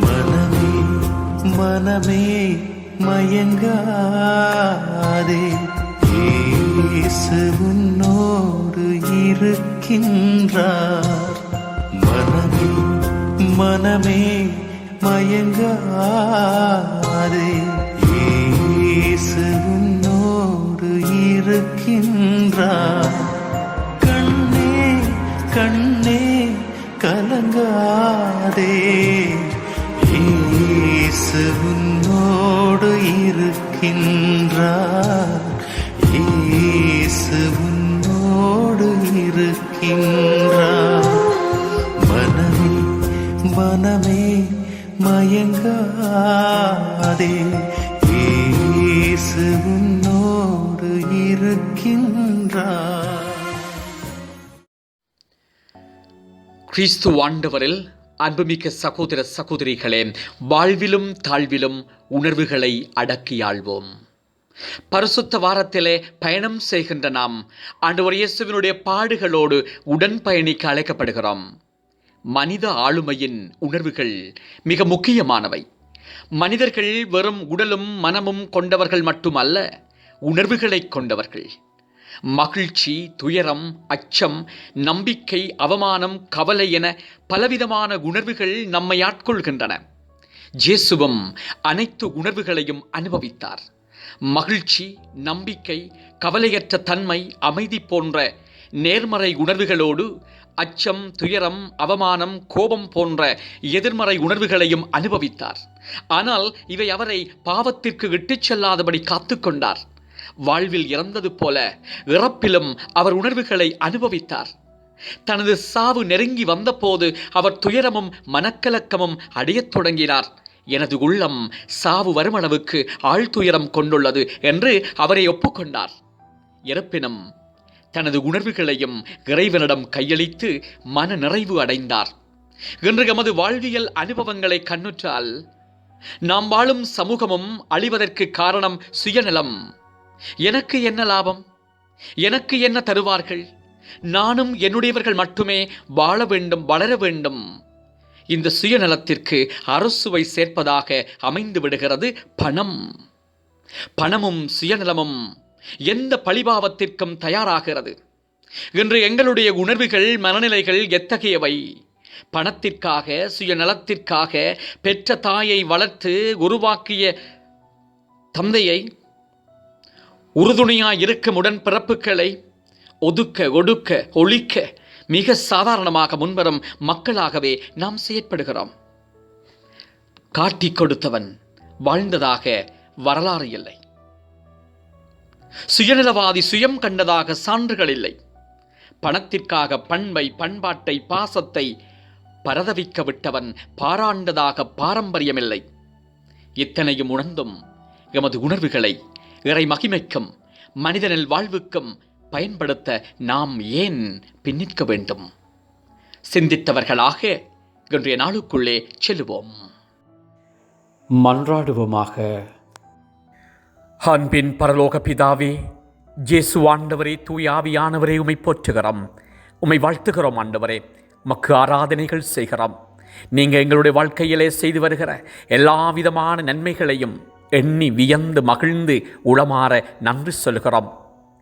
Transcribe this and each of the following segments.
மனமே மனமே மயங்காதே. இயேசு உன்னோடு இருக்கின்றார். மனமே மனமே மயங்காதே. இருக்கின்றார் மனமே மனமே மயங்காதே. இயேசு உன்னோடு இருக்கின்றார் கிறிஸ்து ஆண்டவரில் அன்புமிக்க சகோதர சகோதரிகளே வாழ்விலும் தாழ்விலும் உணர்வுகளை அடக்கியாள்வோம் பரிசுத்த வாரத்திலே பயணம் செய்கின்ற நாம் ஆண்டவர் இயேசுவினுடைய பாடுகளோடு உடன் பயணிக்க அழைக்கப்படுகிறோம். மனித ஆளுமையின் உணர்வுகள் மிக முக்கியமானவை. மனிதர்கள் வெறும் உடலும் மனமும் கொண்டவர்கள் மட்டுமல்ல உணர்வுகளைக் கொண்டவர்கள். மகிழ்ச்சி துயரம் அச்சம் நம்பிக்கை அவமானம் கவலை என பலவிதமான உணர்வுகள் நம்மை ஆட்கொள்கின்றன. ஜேசுவம் அனைத்து உணர்வுகளையும் அனுபவித்தார். மகிழ்ச்சி நம்பிக்கை கவலையற்ற தன்மை அமைதி போன்ற நேர்மறை உணர்வுகளோடு அச்சம் துயரம் அவமானம் கோபம் போன்ற எதிர்மறை உணர்வுகளையும் அனுபவித்தார். ஆனால் இவை அவரை பாவத்திற்கு இட்டுச் செல்லாதபடி காத்துக்கொண்டார் வாழ்வில் இறந்தது போல இறப்பிலும் அவர் உணர்வுகளை அனுபவித்தார். தனது சாவு நெருங்கி வந்தபோது அவர் துயரமும் மனக்கலக்கமும் அடையத் தொடங்கினார். எனது உள்ளம் சாவு வருமளவுக்கு ஆழ்துயரம் கொண்டுள்ளது என்று அவரை ஒப்புக்கொண்டார். இருப்பினும் தனது உணர்வுகளையும் இறைவனிடம் கையளித்து மன நிறைவு அடைந்தார். இன்று எமது வாழ்வியல் அனுபவங்களை கண்ணுற்றால் நாம் வாழும் சமூகமும் அழிவதற்கு காரணம் சுயநலம். எனக்கு என்ன லாபம்? எனக்கு என்ன தருவார்கள்? நானும் என்னுடையவர்கள் மட்டுமே வாழ வேண்டும் வளர வேண்டும். இந்த சுயநலத்திற்கு அரசுவை சேர்ப்பதாக அமைந்து விடுகிறது பணம். பணமும் சுயநலமும் எந்த பழிபாவத்திற்கும் தயாராகிறது. இன்று எங்களுடைய உணர்வுகள் மனநிலைகள் எத்தகையவை? பணத்திற்காக சுயநலத்திற்காக பெற்ற தாயை வளர்த்து உருவாக்கிய தந்தையை உறுதுணையாய் இருக்கும் உடன் பிறப்புகளை ஒதுக்க ஒடுக்க ஒழிக்க மிக சாதாரணமாக முன்வரும் மக்களாகவே நாம் செயற்படுகிறோம். காட்டி கொடுத்தவன் வாழ்ந்ததாக வரலாறு இல்லை. சுயநலவாதி சுயம் கண்டதாக சான்றுகள் இல்லை. பணத்திற்காக பண்பை பண்பாட்டை பாசத்தை பரதவிக்க விட்டவன் பாராண்டதாக பாரம்பரியமில்லை இத்தனையும் உணர்ந்தும் எமது உணர்வுகளை இறை மகிமைக்கும் மனிதனில் வாழ்வுக்கும் பயன்படுத்த நாம் ஏன் பின்னிற்க வேண்டும்? சிந்தித்தவர்களாக இன்றைய நாளுக்குள்ளே செல்லுவோம் மன்றாடுவோமாக. அன்பின் பரலோக பிதாவே ஜேசு ஆண்டவரே தூய் ஆவியானவரே உமை போற்றுகிறோம். உமை வாழ்த்துகிறோம் ஆண்டவரே. மக்கு ஆராதனைகள் செய்கிறோம். நீங்கள் எங்களுடைய வாழ்க்கையிலே செய்து வருகிற எல்லா விதமான நன்மைகளையும் எண்ணி வியந்து மகிழ்ந்து உளமாற நன்றி சொல்கிறோம்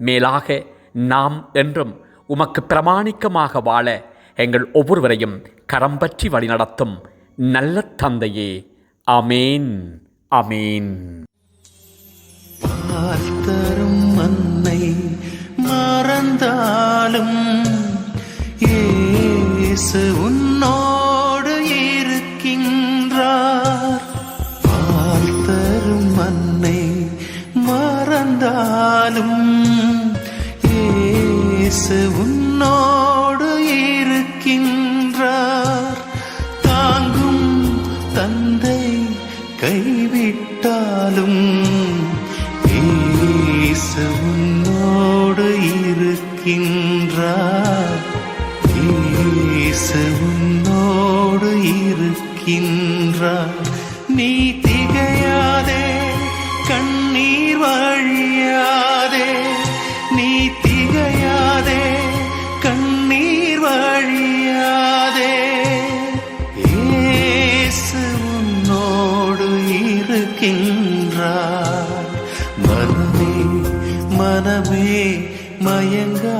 மேலாக நாம் என்றும் உமக்கு பிரமாணிக்கமாக வாழ எங்கள் ஒவ்வொருவரையும் கரம் பற்றி வழிநடத்தும் நல்ல தந்தையே. அமேன் அமேன் பார்த்தரும் மன்னை மறந்தாலும் உன்னோடு இருக்கின்றார். பார்த்தரும் மன்னை மறந்தாலும் இயேசு உன்னோடு இருக்கின்றார். தாங்கும் தந்தை கைவிட்டாலும் இயேசு உன்னோடு இருக்கின்றார். இயேசு உன்னோடு இருக்கின்றார். நீ இருக்கின்றார். மனமே மனமே மயங்கா